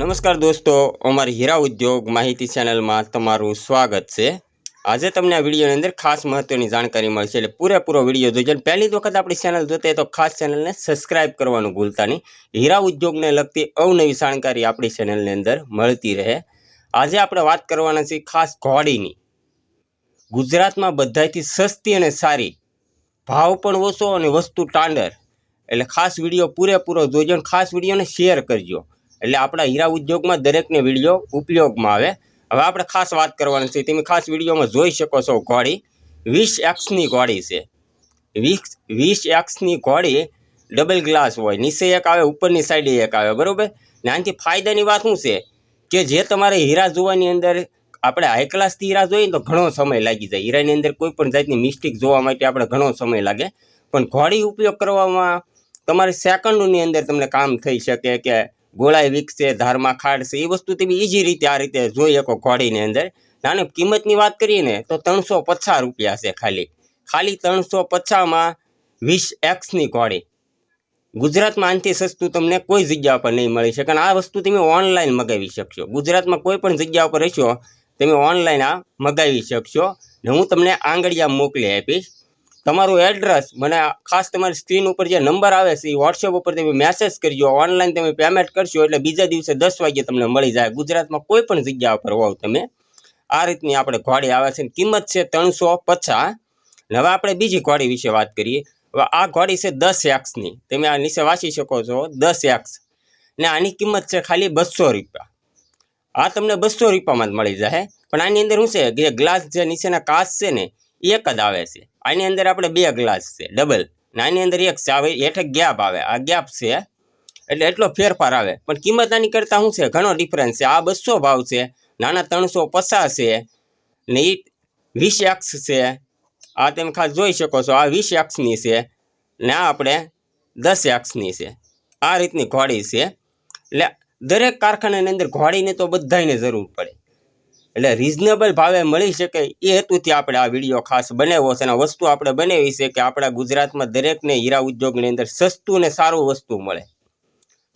નમસ્કાર દોસ્તો, અમારી હીરા ઉદ્યોગ માહિતી ચેનલમાં તમારું સ્વાગત છે. આજે તમને આ વિડીયોની અંદર ખાસ મહત્વની જાણકારી મળશે એટલે પૂરેપૂરો વીડિયો જોજો. પહેલી વખત આપણી ચેનલ જોતા તો ખાસ ચેનલને સબસ્ક્રાઇબ કરવાનું ભૂલતા નહીં. હીરા ઉદ્યોગને લગતી અવનવી જાણકારી આપણી ચેનલની અંદર મળતી રહે. આજે આપણે વાત કરવાના છીએ ખાસ ઘોડીની. ગુજરાતમાં બધાથી સસ્તી અને સારી, ભાવ પણ ઓછો અને વસ્તુ ટાંડર. એટલે ખાસ વીડિયો પૂરેપૂરો જોજો અને ખાસ વિડીયોને શેર કરજો. એટલે આપણા હીરા ઉદ્યોગમાં દરેકને વીડિયો ઉપયોગમાં આવે. હવે આપણે ખાસ વાત કરવાની છે. તમે ખાસ વિડીયોમાં જોઈ શકો છો ઘોડી. વીસ એક્સની ઘોડી છે. વીસ વીસ એક્સની ઘોડી ડબલ ગ્લાસ હોય. નીચે એક આવે, ઉપરની સાઈડે એક આવે. બરાબર? ને આનાથી ફાયદાની વાત શું છે? કે જે તમારે હીરા જોવાની અંદર આપણે હાઈ ક્લાસથી હીરા જોઈએ તો ઘણો સમય લાગી જાય. હીરાની અંદર કોઈ પણ જાતની મિસ્ટેક જોવા માટે આપણે ઘણો સમય લાગે. પણ ઘોડી ઉપયોગ કરવામાં તમારે સેકન્ડોની અંદર તમને કામ થઈ શકે કે ગોળાઈ વિકસે, ધારમાં ખાડશે એ વસ્તુ તમે ઇઝી રીતે આ રીતે જોઈ શકો ઘોડીની અંદર. નાની કિંમતની વાત કરીએ ને, તો ત્રણસો પચાસ રૂપિયા છે ખાલી. ખાલી ત્રણસો પચાસમાં વીસ એક્સની ઘોડી. ગુજરાતમાં આનાથી સસ્તું તમને કોઈ જગ્યા પર નહીં મળી શકે. અને આ વસ્તુ તમે ઓનલાઈન મગાવી શકશો. ગુજરાતમાં કોઈ પણ જગ્યા પર રહેશો, તમે ઓનલાઈન આ મગાવી શકશો. ને હું તમને આંગળીયા મોકલી આપીશ. તમારું એડ્રેસ મને ખાસ તમારી સ્ક્રીન ઉપર જે નંબર આવે છે, એ વોટ્સએપ ઉપર તમે મેસેજ કરજો. ઓનલાઈન તમે પેમેન્ટ કરશો એટલે બીજા દિવસે દસ વાગે તમને મળી જાય. ગુજરાતમાં કોઈ પણ જગ્યા પર હોવ તમે, આ રીતની આપણે ઘોડી આવે છે કિંમત છે ત્રણસો પચાસ. હવે આપણે બીજી ઘોડી વિશે વાત કરીએ. હવે આ ઘોડી છે દસ એક્સની તમે આ નીચે વાંચી શકો છો, દસ એક્સ ને આની કિંમત છે ખાલી બસો રૂપિયા. આ તમને બસો રૂપિયામાં જ મળી જાય. પણ આની અંદર શું છે કે ગ્લાસ જે નીચેના કાચ છે ને એક જ આવે છે. આની અંદર આપણે બે ગ્લાસ છે ડબલ ને આની અંદર એક છે. આવે હેઠે ગેપ આવે. આ ગેપ છે, એટલે એટલો ફેરફાર આવે. પણ કિંમત આની કરતાં શું છે? ઘણો ડિફરન્સ છે. આ બસો ભાવ છે, નાના ત્રણસો પચાસ છે, ને એ વીસ એક્સ છે. આ તમે ખાસ જોઈ શકો છો. આ વીસ એક્સની છે, ને આ આપણે દસ એક્સની છે. આ રીતની ઘોડી છે. એટલે દરેક કારખાનાની અંદર ઘોડીને તો બધાને જરૂર પડે. એટલે રિઝનેબલ ભાવે મળી શકે એ હેતુથી આપણે આ વીડિયો ખાસ બનાવ્યો છે અને વસ્તુ આપણે બનાવી છે કે આપણા ગુજરાતમાં દરેકને હીરા ઉદ્યોગની અંદર સસ્તું ને સારું વસ્તુ મળે.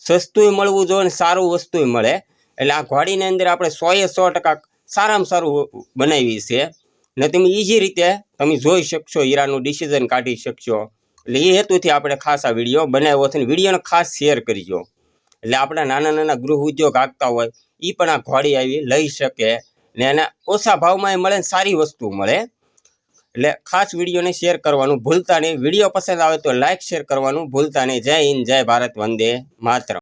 સસ્તુંય મળવું જોઈએ ને સારું વસ્તુય મળે. એટલે આ ઘોડીની અંદર આપણે સોએ સો ટકા સારામાં સારું બનાવી છે. ને તમે ઇઝી રીતે તમે જોઈ શકશો, હીરાનું ડિસિઝન કાઢી શકશો. એટલે એ હેતુથી આપણે ખાસ આ વીડિયો બનાવ્યો છે અને વિડીયોને ખાસ શેર કરજો. એટલે આપણા નાના નાના ગૃહ ઉદ્યોગ આપતા હોય એ પણ આ ઘોડી આવી લઈ શકે. ને એના ઓછા ભાવમાં એ મળે ને સારી વસ્તુ મળે. એટલે ખાસ વિડીયોને શેર કરવાનું ભૂલતા નહીં. વીડિયો પસંદ આવે તો લાઇક શેર કરવાનું ભૂલતા નહીં. જય હિન્દ, જય ભારત, વંદે માતરમ.